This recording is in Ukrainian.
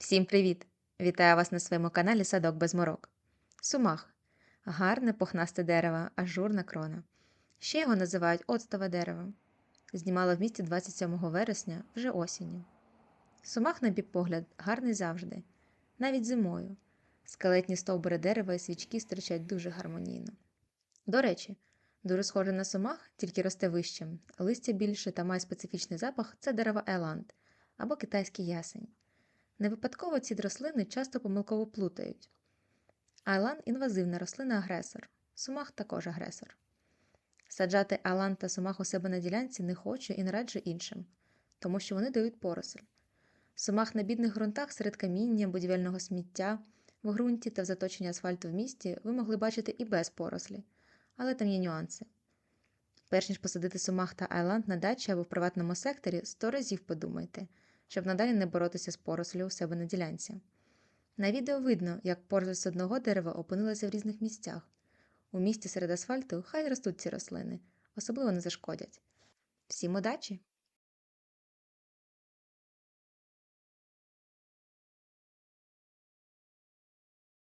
Всім привіт! Вітаю вас на своєму каналі Садок без морок. Сумах гарне пухнасте дерево, ажурна крона. Ще його називають оцтове дерево. Знімала в місті 27 вересня, вже осінню. Сумах, на бій погляд, гарний завжди, навіть зимою. Скелетні стовбури дерева і свічки стирчать дуже гармонійно. До речі, дуже схоже на сумах, тільки росте вище, листя більше та має специфічний запах це дерево еланд або китайський ясень. Не випадково ці рослини часто помилково плутають. Айлан інвазивна рослина-агресор, сумах також агресор. Саджати айлан та сумах у себе на ділянці не хочу і не раджу іншим, тому що вони дають поросль. Сумах на бідних ґрунтах серед каміння, будівельного сміття, в ґрунті та в заточенні асфальту в місті ви могли бачити і без порослі, але там є нюанси. Перш ніж посадити сумах та айланд на дачі або в приватному секторі, сто разів подумайте – щоб надалі не боротися з порослю у себе на ділянці. На відео видно, як поросль з одного дерева опинилася в різних місцях. У місті серед асфальту хай ростуть ці рослини, особливо не зашкодять. Всім удачі!